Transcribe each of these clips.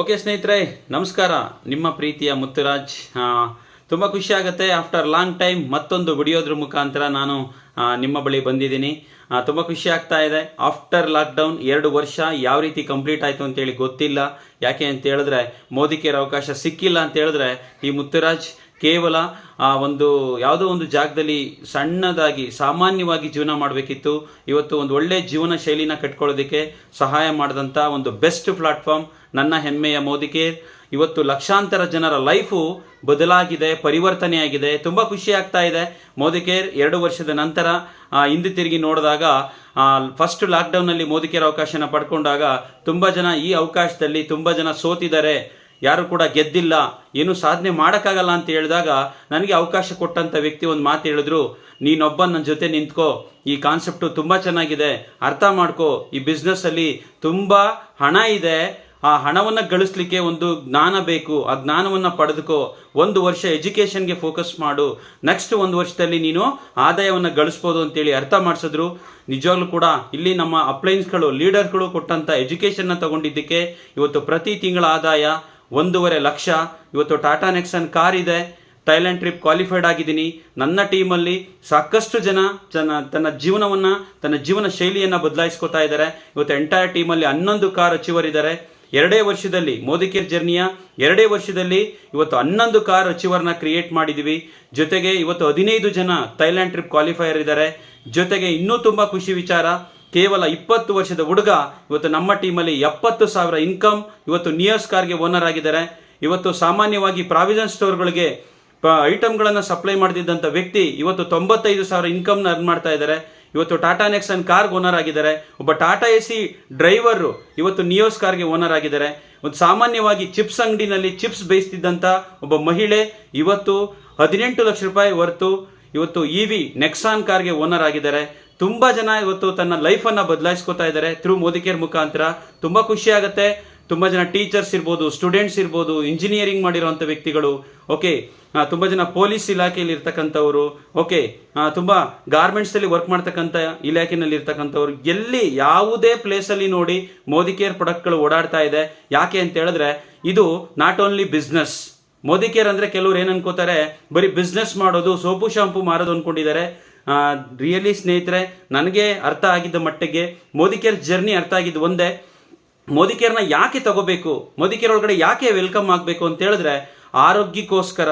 Okay ಸ್ನೇಹಿತರೆ, ನಮಸ್ಕಾರ. ನಿಮ್ಮ ಪ್ರೀತಿಯ ಮುತ್ತುರಾಜ್. ತುಂಬ ಖುಷಿ ಆಗುತ್ತೆ. ಆಫ್ಟರ್ ಲಾಂಗ್ ಟೈಮ್ ಮತ್ತೊಂದು ವಿಡಿಯೋದ್ರ ಮುಖಾಂತರ ನಾನು ನಿಮ್ಮ ಬಳಿ ಬಂದಿದ್ದೀನಿ. ತುಂಬ ಖುಷಿ ಆಗ್ತಾ ಇದೆ. ಆಫ್ಟರ್ ಲಾಕ್ಡೌನ್ ಎರಡು ವರ್ಷ ಯಾವ ರೀತಿ ಕಂಪ್ಲೀಟ್ ಆಯಿತು ಅಂತೇಳಿ ಗೊತ್ತಿಲ್ಲ. ಯಾಕೆ ಅಂತ ಹೇಳಿದ್ರೆ ಮೋದಿಕೆಯರ ಅವಕಾಶ ಸಿಕ್ಕಿಲ್ಲ ಅಂತ ಹೇಳಿದ್ರೆ, ಈ ಮುತ್ತುರಾಜ್ ಕೇವಲ ಆ ಒಂದು ಯಾವುದೋ ಒಂದು ಜಾಗದಲ್ಲಿ ಸಣ್ಣದಾಗಿ, ಸಾಮಾನ್ಯವಾಗಿ ಜೀವನ ಮಾಡಬೇಕಿತ್ತು. ಇವತ್ತು ಒಂದು ಒಳ್ಳೆ ಜೀವನ ಶೈಲಿನ ಕಟ್ಕೊಳ್ಳೋದಕ್ಕೆ ಸಹಾಯ ಮಾಡಿದಂಥ ಒಂದು ಬೆಸ್ಟ್ ಪ್ಲಾಟ್ಫಾರ್ಮ್ ನನ್ನ ಹೆಮ್ಮೆಯ ಮೋದಿಕೇರ್ ಇವತ್ತು ಲಕ್ಷಾಂತರ ಜನರ ಲೈಫು ಬದಲಾಗಿದೆ ಪರಿವರ್ತನೆಯಾಗಿದೆ ತುಂಬ ಖುಷಿ ಆಗ್ತಾ ಇದೆ. ಮೋದಿಕೇರ್ ಎರಡು ವರ್ಷದ ನಂತರ ಹಿಂದೆ ತಿರುಗಿ ನೋಡಿದಾಗ ಫಸ್ಟ್ ಲಾಕ್ಡೌನ್ನಲ್ಲಿ ಮೋದಿ ಕೇರ್ ಅವಕಾಶನ ಪಡ್ಕೊಂಡಾಗ ತುಂಬ ಜನ ಈ ಅವಕಾಶದಲ್ಲಿ ತುಂಬ ಜನ ಸೋತಿದ್ದಾರೆ. ಯಾರು ಕೂಡ ಗೆದ್ದಿಲ್ಲ, ಏನು ಸಾಧನೆ ಮಾಡೋಕ್ಕಾಗಲ್ಲ ಅಂತ ಹೇಳಿದಾಗ ನನಗೆ ಅವಕಾಶ ಕೊಟ್ಟಂಥ ವ್ಯಕ್ತಿ ಒಂದು ಮಾತು ಹೇಳಿದ್ರು, ನೀನೊಬ್ಬ ನನ್ನ ಜೊತೆ ನಿಂತ್ಕೋ, ಈ ಕಾನ್ಸೆಪ್ಟು ತುಂಬ ಚೆನ್ನಾಗಿದೆ, ಅರ್ಥ ಮಾಡ್ಕೋ, ಈ ಬಿಸ್ನೆಸ್ಸಲ್ಲಿ ತುಂಬ ಹಣ ಇದೆ, ಆ ಹಣವನ್ನು ಗಳಿಸ್ಲಿಕ್ಕೆ ಒಂದು ಜ್ಞಾನ ಬೇಕು, ಆ ಜ್ಞಾನವನ್ನು ಪಡೆದುಕೋ, ಒಂದು ವರ್ಷ ಎಜುಕೇಷನ್ಗೆ ಫೋಕಸ್ ಮಾಡು ನೆಕ್ಸ್ಟ್ ಒಂದು ವರ್ಷದಲ್ಲಿ ನೀನು ಆದಾಯವನ್ನು ಗಳಿಸ್ಬೋದು ಅಂತೇಳಿ ಅರ್ಥ ಮಾಡಿಸಿದ್ರು. ನಿಜವಾಗ್ಲೂ ಕೂಡ ಇಲ್ಲಿ ನಮ್ಮ ಅಪ್ಲೈನ್ಸ್ಗಳು ಲೀಡರ್ಗಳು ಕೊಟ್ಟಂಥ ಎಜುಕೇಷನ್ನ ತಗೊಂಡಿದ್ದಕ್ಕೆ ಇವತ್ತು ಪ್ರತಿ ತಿಂಗಳ ಆದಾಯ ಒಂದೂವರೆ ಲಕ್ಷ. ಇವತ್ತು ಟಾಟಾ ನೆಕ್ಸನ್ ಕಾರ್ ಇದೆ. ಥೈಲ್ಯಾಂಡ್ ಟ್ರಿಪ್ ಕ್ವಾಲಿಫೈಡ್ ಆಗಿದ್ದೀನಿ. ನನ್ನ ಟೀಮಲ್ಲಿ ಸಾಕಷ್ಟು ಜನ ತನ್ನ ತನ್ನ ಜೀವನವನ್ನು, ತನ್ನ ಜೀವನ ಶೈಲಿಯನ್ನು ಬದಲಾಯಿಸ್ಕೊತಾ ಇದ್ದಾರೆ. ಇವತ್ತು ಎಂಟೈರ್ ಟೀಮಲ್ಲಿ ಹನ್ನೊಂದು ಕಾರ್ ಅಚೀವರ್ ಇದ್ದಾರೆ ಎರಡೇ ವರ್ಷದಲ್ಲಿ ಮೋದಿಕೇರ್ ಜರ್ನಿಯ ಎರಡೇ ವರ್ಷದಲ್ಲಿ ಇವತ್ತು ಹನ್ನೊಂದು ಕಾರ್ ಅಚೀವರ್ನ ಕ್ರಿಯೇಟ್ ಮಾಡಿದ್ದೀವಿ ಜೊತೆಗೆ ಇವತ್ತು ಹದಿನೈದು ಜನ ಥೈಲ್ಯಾಂಡ್ ಟ್ರಿಪ್ ಕ್ವಾಲಿಫೈಯರ್ ಇದ್ದಾರೆ. ಜೊತೆಗೆ ಇನ್ನೂ ತುಂಬ ಖುಷಿ ವಿಚಾರ. ಕೇವಲ ಇಪ್ಪತ್ತು ವರ್ಷದ ಹುಡುಗ, ಇವತ್ತು ನಮ್ಮ ಟೀಮಲ್ಲಿ ಎಪ್ಪತ್ತು ಸಾವಿರ ಇನ್ಕಮ್, ಇವತ್ತು ನಿಯರ್ಸ್ ಕಾರ್ಗೆ ಓನರ್ ಆಗಿದ್ದಾರೆ. ಇವತ್ತು ಸಾಮಾನ್ಯವಾಗಿ ಪ್ರಾವಿಷನ್ ಸ್ಟೋರ್ಗಳಿಗೆ, ಪ ಐಟಮ್ಗಳನ್ನು ಸಪ್ಲೈ ಮಾಡ್ತಿದ್ದಂಥ ವ್ಯಕ್ತಿ ಇವತ್ತು ತೊಂಬತ್ತೈದು ಸಾವಿರ ಇನ್ಕಮ್ನ ಅರ್ನ್ ಮಾಡ್ತಾ ಇದ್ದಾರೆ. ಇವತ್ತು ಟಾಟಾ ನೆಕ್ಸನ್ ಕಾರ್ಗೆ ಓನರ್ ಆಗಿದ್ದಾರೆ. ಒಬ್ಬ ಟಾಟಾ ಎ ಸಿ ಡ್ರೈವರು ಇವತ್ತು ನಿಯೋಸ್ ಕಾರ್ಗೆ ಓನರ್ ಆಗಿದ್ದಾರೆ. ಒಂದು ಸಾಮಾನ್ಯವಾಗಿ ಚಿಪ್ಸ್ ಅಂಗಡಿನಲ್ಲಿ ಚಿಪ್ಸ್ ಬೇಯಿಸ್ತಿದ್ದಂಥ ಒಬ್ಬ ಮಹಿಳೆ ಇವತ್ತು ಹದಿನೆಂಟು ಲಕ್ಷ ರೂಪಾಯಿ ಹೊರತು ಇವತ್ತು ಇ ವಿ ನೆಕ್ಸಾನ್ ಕಾರ್ಗೆ ಓನರ್ ಆಗಿದ್ದಾರೆ. ತುಂಬ ಜನ ಇವತ್ತು ತನ್ನ ಲೈಫನ್ನು ಬದಲಾಯಿಸ್ಕೊತಾ ಇದ್ದಾರೆ ಥ್ರೂ ಮೋದಿಕೇರ್ ಮುಖಾಂತರ. ತುಂಬ ಖುಷಿ ಆಗುತ್ತೆ. ತುಂಬ ಜನ ಟೀಚರ್ಸ್ ಇರ್ಬೋದು ಸ್ಟೂಡೆಂಟ್ಸ್ ಇರ್ಬೋದು ಇಂಜಿನಿಯರಿಂಗ್ ಮಾಡಿರೋಂಥ ವ್ಯಕ್ತಿಗಳು. ಓಕೆ ತುಂಬ ಜನ ಪೊಲೀಸ್ ಇಲಾಖೆಯಲ್ಲಿ ಇರ್ತಕ್ಕಂಥವ್ರು. ಓಕೆ ತುಂಬ ಗಾರ್ಮೆಂಟ್ಸಲ್ಲಿ ವರ್ಕ್ ಮಾಡ್ತಕ್ಕಂಥ ಇಲಾಖೆನಲ್ಲಿ ಇರ್ತಕ್ಕಂಥವ್ರು. ಎಲ್ಲಿ ಯಾವುದೇ ಪ್ಲೇಸಲ್ಲಿ ನೋಡಿ ಮೋದಿ ಕೇರ್ ಪ್ರಾಡಕ್ಟ್ಗಳು ಓಡಾಡ್ತಾ ಇದೆ. ಯಾಕೆ ಅಂತ ಹೇಳಿದ್ರೆ, ಇದು not only business Modi care ಅಂದರೆ ಕೆಲವ್ರು ಏನು ಅನ್ಕೋತಾರೆ, ಬರೀ ಬಿಸ್ನೆಸ್ ಮಾಡೋದು, ಸೋಪು, ಶಾಂಪು ಮಾರೋದು ಅಂದ್ಕೊಂಡಿದ್ದಾರೆ ರಿಯಲಿ ಸ್ನೇಹಿತರೆ, ನನಗೆ ಅರ್ಥ ಆಗಿದ್ದ ಮಟ್ಟಿಗೆ ಮೋದಿ ಕೇರ್ ಜರ್ನಿ ಅರ್ಥ ಆಗಿದ್ದು ಒಂದೇ ಮೋದಿ ಕೇರ್ನ ಯಾಕೆ ತಗೋಬೇಕು? ಮೋದಿ ಕೇರ್ ಒಳಗಡೆ ಯಾಕೆ ವೆಲ್ಕಮ್ ಆಗಬೇಕು ಅಂತ ಹೇಳಿದ್ರೆ, ಆರೋಗ್ಯಕ್ಕೋಸ್ಕರ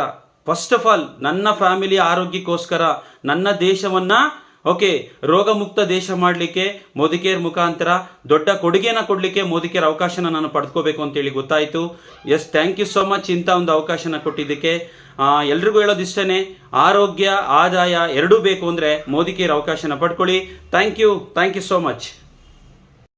ಫಸ್ಟ್ ಆಫ್ ಆಲ್ ನನ್ನ ಫ್ಯಾಮಿಲಿ ಆರೋಗ್ಯಕ್ಕೋಸ್ಕರ, ನನ್ನ ದೇಶವನ್ನ ಓಕೆ, ರೋಗಮುಕ್ತ ದೇಶ ಮಾಡಲಿಕ್ಕೆ ಮೋದಿಕೇರ್ ಮುಖಾಂತರ ದೊಡ್ಡ ಕೊಡುಗೆನ ಕೊಡಲಿಕ್ಕೆ ಮೋದಿಕೇರ್ ಅವಕಾಶನ ನಾನು ಪಡೆದುಕೋಬೇಕು ಅಂತೇಳಿ ಗೊತ್ತಾಯಿತು. Yes thank you so much ಇಂಥ ಒಂದು ಅವಕಾಶನ ಕೊಟ್ಟಿದ್ದಕ್ಕೆ. ಎಲ್ರಿಗೂ ಹೇಳೋದಿಷ್ಟೇ ಆರೋಗ್ಯ, ಆದಾಯ ಎರಡೂ ಬೇಕು ಅಂದರೆ ಮೋದಿಕೇರ್ ಅವಕಾಶನ ಪಡ್ಕೊಳ್ಳಿ. Thank you thank you so much